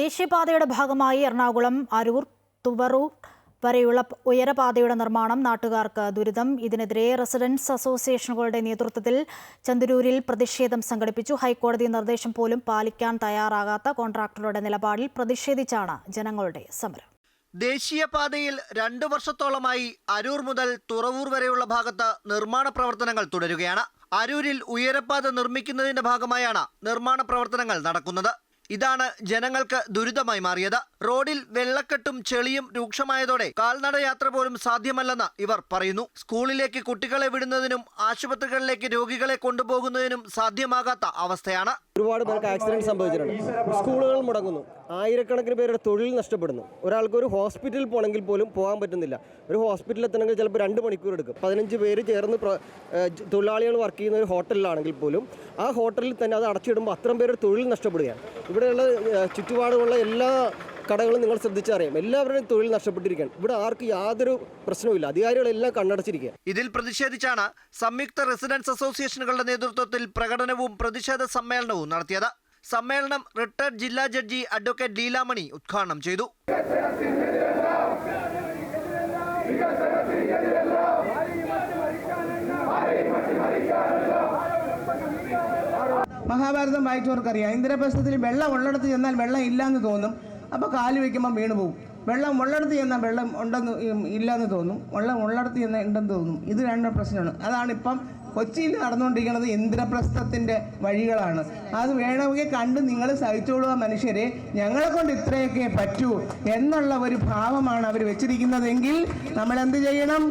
ദേശീയപാതയുടെ ഭാഗമായി എറണാകുളം അരൂർ തുവറൂർ വരെയുള്ള ഉയരപാതയുടെ നിർമ്മാണം നാട്ടുകാർക്ക് ദുരിതം. ഇതിനെതിരെ റെസിഡൻസ് അസോസിയേഷനുകളുടെ നേതൃത്വത്തിൽ ചന്ദരൂരിൽ പ്രതിഷേധം സംഘടിപ്പിച്ചു. ഹൈക്കോടതി നിർദ്ദേശം പോലും പാലിക്കാൻ തയ്യാറാകാത്ത കോൺട്രാക്ടറുടെ നിലപാടിൽ പ്രതിഷേധിച്ചാണ് ജനങ്ങളുടെ സമരം. ദേശീയപാതയിൽ രണ്ടു വർഷത്തോളമായി അരൂർ മുതൽ തുറവൂർ വരെയുള്ള ഭാഗത്ത് നിർമ്മാണ പ്രവർത്തനങ്ങൾ തുടരുകയാണ്. അരൂരിൽ ഉയരപ്പാത നിർമ്മിക്കുന്നതിന്റെ ഭാഗമായാണ് നിർമ്മാണ പ്രവർത്തനങ്ങൾ നടക്കുന്നത്. ഇതാണ് ജനങ്ങൾക്ക് ദുരിതമായി മാറിയത്. റോഡിൽ വെള്ളക്കെട്ടും ചെളിയും രൂക്ഷമായതോടെ കാൽനട യാത്ര പോലും സാധ്യമല്ലെന്ന് ഇവർ പറയുന്നു. സ്കൂളിലേക്ക് കുട്ടികളെ വിടുന്നതിനും ആശുപത്രികളിലേക്ക് രോഗികളെ കൊണ്ടുപോകുന്നതിനും സാധ്യമാകാത്ത അവസ്ഥയാണ്. ഒരുപാട് പേർക്ക് ആക്സിഡന്റ് സംഭവിച്ചിട്ടുണ്ട്. സ്കൂളുകൾ മുടങ്ങുന്നു. ആയിരക്കണക്കിന് പേരുടെ തൊഴിൽ നഷ്ടപ്പെടുന്നു. ഒരാൾക്ക് ഒരു ഹോസ്പിറ്റലിൽ പോകണമെങ്കിൽ പോലും പോകാൻ പറ്റുന്നില്ല. ഒരു ഹോസ്പിറ്റലിൽ എത്തണമെങ്കിൽ ചിലപ്പോൾ രണ്ട് മണിക്കൂർ എടുക്കും. പതിനഞ്ച് പേര് ചേർന്ന് തൊഴിലാളികൾ വർക്ക് ചെയ്യുന്ന ഒരു ഹോട്ടലിലാണെങ്കിൽ പോലും ആ ഹോട്ടലിൽ തന്നെ അത് അടച്ചിടുമ്പോൾ അത്രയും പേരുടെ തൊഴിൽ നഷ്ടപ്പെടുകയാണ്. ഇവിടെയുള്ള ചുറ്റുപാടുമുള്ള എല്ലാ കടകളും നിങ്ങൾ ശ്രദ്ധിച്ചറിയാം. എല്ലാവരുടെയും തൊഴിൽ നഷ്ടപ്പെട്ടിരിക്കുകയാണ്. ഇവിടെ ആർക്കും യാതൊരു പ്രശ്നവുമില്ല. അധികാരികളെല്ലാം കണ്ണടച്ചിരിക്കുക. ഇതിൽ പ്രതിഷേധിച്ചാണ് സംയുക്ത റെസിഡൻസ് അസോസിയേഷനുകളുടെ നേതൃത്വത്തിൽ പ്രകടനവും പ്രതിഷേധ സമ്മേളനവും നടത്തിയത്. സമ്മേളനം റിട്ടയർഡ് ജില്ലാ ജഡ്ജി അഡ്വക്കേറ്റ് ലീലാമണി ഉദ്ഘാടനം ചെയ്തു. മഹാഭാരതം വായിച്ചവർക്കറിയാം. ഇന്ദ്രപ്രസ്ഥത്തിൽ വെള്ളം ഉള്ളിടത്ത് ചെന്നാൽ വെള്ളം ഇല്ലാന്ന് തോന്നും. അപ്പോൾ കാൽ വയ്ക്കുമ്പോൾ വീണ് പോകും വെള്ളം ഉള്ളിടത്ത് ചെന്നാൽ വെള്ളം ഉണ്ടെന്ന് ഇല്ലയെന്ന് തോന്നും. വെള്ളം ഉള്ളിടത്ത് ചെന്നാൽ ഉണ്ടെന്ന് തോന്നും. ഇത് രണ്ട് പ്രശ്നമാണ്. അതാണ് ഇപ്പം കൊച്ചിയിൽ നടന്നുകൊണ്ടിരിക്കുന്നത് ഇന്ദ്രപ്രസ്ഥത്തിന്റെ വഴികളാണ്. അത് വേണമെങ്കിൽ കണ്ട് നിങ്ങൾ സഹിച്ചോളുക മനുഷ്യരെ. ഞങ്ങളെ കൊണ്ട് ഇത്രയൊക്കെ പറ്റൂ എന്നുള്ള ഒരു ഭാവമാണ് അവർ വെച്ചിരിക്കുന്നതെങ്കിൽ നമ്മൾ എന്ത് ചെയ്യണം?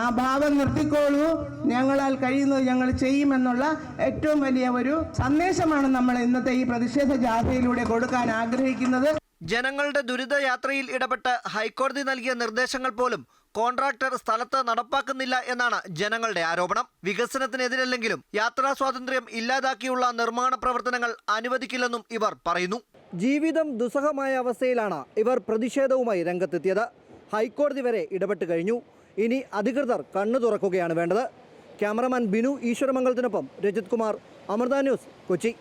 ആ ഭാവം നിർത്തിക്കോളൂ. ഞങ്ങളാൽ കഴിയുന്നത് ഞങ്ങൾ ചെയ്യുമെന്നുള്ള ഏറ്റവും വലിയ ഒരു സന്ദേശമാണ് നമ്മൾ ഇന്നത്തെ ഈ പ്രതിഷേധ ജാഥയിലൂടെ കൊടുക്കാൻ ആഗ്രഹിക്കുന്നത്. ജനങ്ങളുടെ ദുരിതയാത്രയിൽ ഇടപെട്ട് ഹൈക്കോടതി നൽകിയ നിർദ്ദേശങ്ങൾ പോലും കോൺട്രാക്ടർ സ്ഥലത്ത് നടപ്പാക്കുന്നില്ല എന്നാണ് ജനങ്ങളുടെ ആരോപണം. വികസനത്തിനെതിരല്ലെങ്കിലും യാത്രാ സ്വാതന്ത്ര്യം ഇല്ലാതാക്കിയുള്ള നിർമ്മാണ പ്രവർത്തനങ്ങൾ അനുവദിക്കില്ലെന്നും ഇവർ പറയുന്നു. ജീവിതം ദുസ്സഹമായ അവസ്ഥയിലാണ് ഇവർ പ്രതിഷേധവുമായി രംഗത്തെത്തിയത്. ഹൈക്കോടതി വരെ ഇടപെട്ട് കഴിഞ്ഞു. ഇനി അധികൃതർ കണ്ണു തുറക്കുകയാണ് വേണ്ടത്. ക്യാമറമാൻ ബിനു ഈശ്വരമംഗലത്തിനൊപ്പം രജിത് കുമാർ അമൃത ന്യൂസ് കൊച്ചി.